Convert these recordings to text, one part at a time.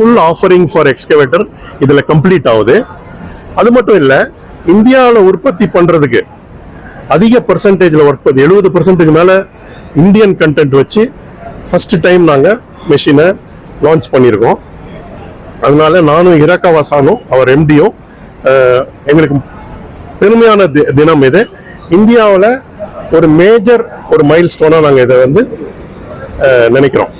Full offering for excavator இதில் complete ஆகுது. அது மட்டும் இல்லை இந்தியாவில் உற்பத்தி பண்ணுறதுக்கு அதிக பர்சன்டேஜில் ஒர்க் பண்ணி எழுபது பர்சன்டேஜ் மேலே இந்தியன் கண்டென்ட் வச்சு ஃபர்ஸ்ட் டைம் நாங்கள் மெஷினை லான்ச் பண்ணியிருக்கோம் அதனால நானும் ஹிரகாவாசானும் அவர் எம்டியும் எங்களுக்கு பெருமையான தி- தினம் இது. இந்தியாவில் ஒரு மேஜர் ஒரு மைல் ஸ்டோனாக நாங்கள் இதை வந்து நினைக்கிறோம்.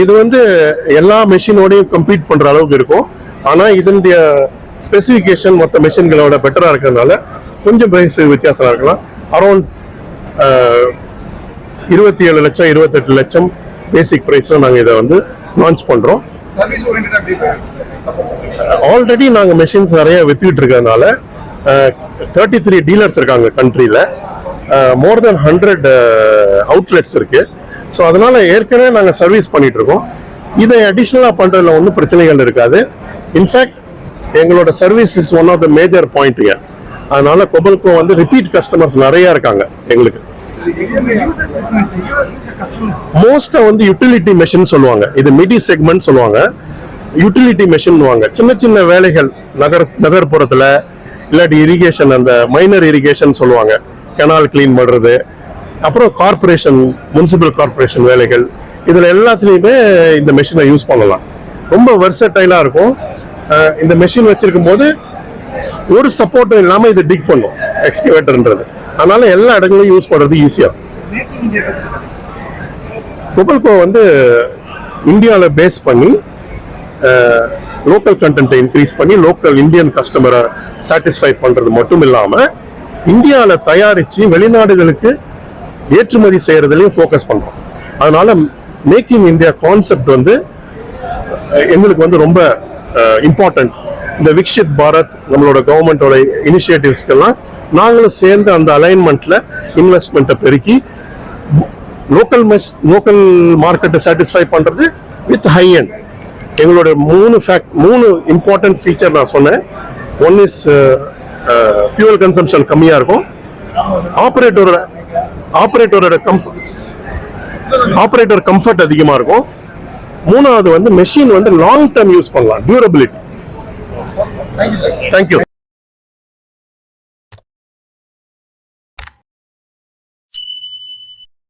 இது வந்து எல்லா மெஷினோடையும் கம்பீட் பண்ற அளவுக்கு இருக்கும். ஆனா இதனுடைய ஸ்பெசிஃபிகேஷன் மற்ற மெஷின்களோட பெட்டரா இருக்கிறதுனால கொஞ்சம் பிரைஸ் வித்தியாசம் இருக்கலாம். அரௌண்ட் இருபத்தி ஏழு லட்சம் இருபத்தெட்டு லட்சம் பேசிக் பிரைஸ்ல நாங்க இதை வந்து லான்ச் பண்றோம். ஆல்ரெடி நாங்கள் மெஷின்ஸ் நிறைய வித்துக்கிட்டு இருக்கிறதுனால தேர்ட்டி த்ரீ டீலர்ஸ் இருக்காங்க கண்ட்ரியில் மோர் தென் ஹண்ட்ரட் அவுட்லெட்ஸ் இருக்கு. ஸோ அதனால ஏற்கனவே நாங்கள் சர்வீஸ் பண்ணிட்டு இருக்கோம் இதை அடிஷ்னலாக பண்ணுறதுல ஒன்றும் பிரச்சனைகள் இருக்காது. இன்ஃபேக்ட் எங்களோட service is one of the major பாயிண்ட்டுங்க அதனால கொபல்கோ வந்து ரிப்பீட் கஸ்டமர்ஸ் நிறைய இருக்காங்க எங்களுக்கு. மோஸ்டா வந்து யூட்டிலிட்டி மெஷின் சொல்லுவாங்க. இது மிடி செக்மெண்ட் சொல்லுவாங்க. யூட்டிலிட்டி மெஷின் சின்ன சின்ன வேலைகள் நகர் நகர்ப்புறத்துல இல்லாட்டி இரிகேஷன் அந்த மைனர் இரிகேஷன் சொல்லுவாங்க. கெனால் க்ளீன் பண்ணுறது அப்புறம் கார்ப்பரேஷன் முனிசிபல் கார்ப்பரேஷன் வேலைகள் இதில் எல்லாத்துலேயுமே இந்த மெஷினை யூஸ் பண்ணலாம். ரொம்ப வெர்சடைலா இருக்கும். இந்த மெஷின் வச்சிருக்கும் போது ஒரு சப்போர்ட்டும் இல்லாமல் இது டிக் பண்ணும் எக்ஸ்கவேட்டர்ன்றது அதனால எல்லா இடங்களையும் யூஸ் பண்ணுறது ஈஸியாக குபல்கோ வந்து இந்தியாவில் பேஸ் பண்ணி லோக்கல் கண்டென்ட்டை இன்க்ரீஸ் பண்ணி லோக்கல் இந்தியன் கஸ்டமரை சாட்டிஸ்ஃபை பண்ணுறது மட்டும் இல்லாமல் இந்தியாவில் தயாரித்து வெளிநாடுகளுக்கு ஏற்றுமதி செய்கிறதுலையும் ஃபோக்கஸ் பண்ணுறோம் அதனால் மேக் இன் இந்தியா கான்செப்ட் வந்து எங்களுக்கு வந்து ரொம்ப இம்பார்ட்டன்ட் இந்த விக்ஷித் பாரத் நம்மளோட கவர்மெண்டோட இனிஷியேட்டிவ்ஸ்க்கெல்லாம் நாங்களும் சேர்ந்து அந்த அலைன்மெண்ட்டில் இன்வெஸ்ட்மெண்ட்டை பெருக்கி லோக்கல் மெஸ் லோக்கல் மார்க்கெட்டை சாட்டிஸ்ஃபை பண்ணுறது வித் ஹை அண்ட் எங்களோட மூணு ஃபேக்ட் மூணு இம்பார்ட்டன்ட் ஃபீச்சர் நான் சொன்னேன். ஒன் இஸ் ஃபியூவல் கன்சம்ஷன் கம்மியா இருக்கும். ஆப்ரேட்டரோட ஆப்ரேட்டரோட கம்ஃபர்ட் ஆப்ரேட்டர் கம்ஃபர்ட் அதிகமா இருக்கும். மூணாவது வந்து மெஷின் வந்து லாங் டர்ம் யூஸ் பண்ணலாம். Durability thank you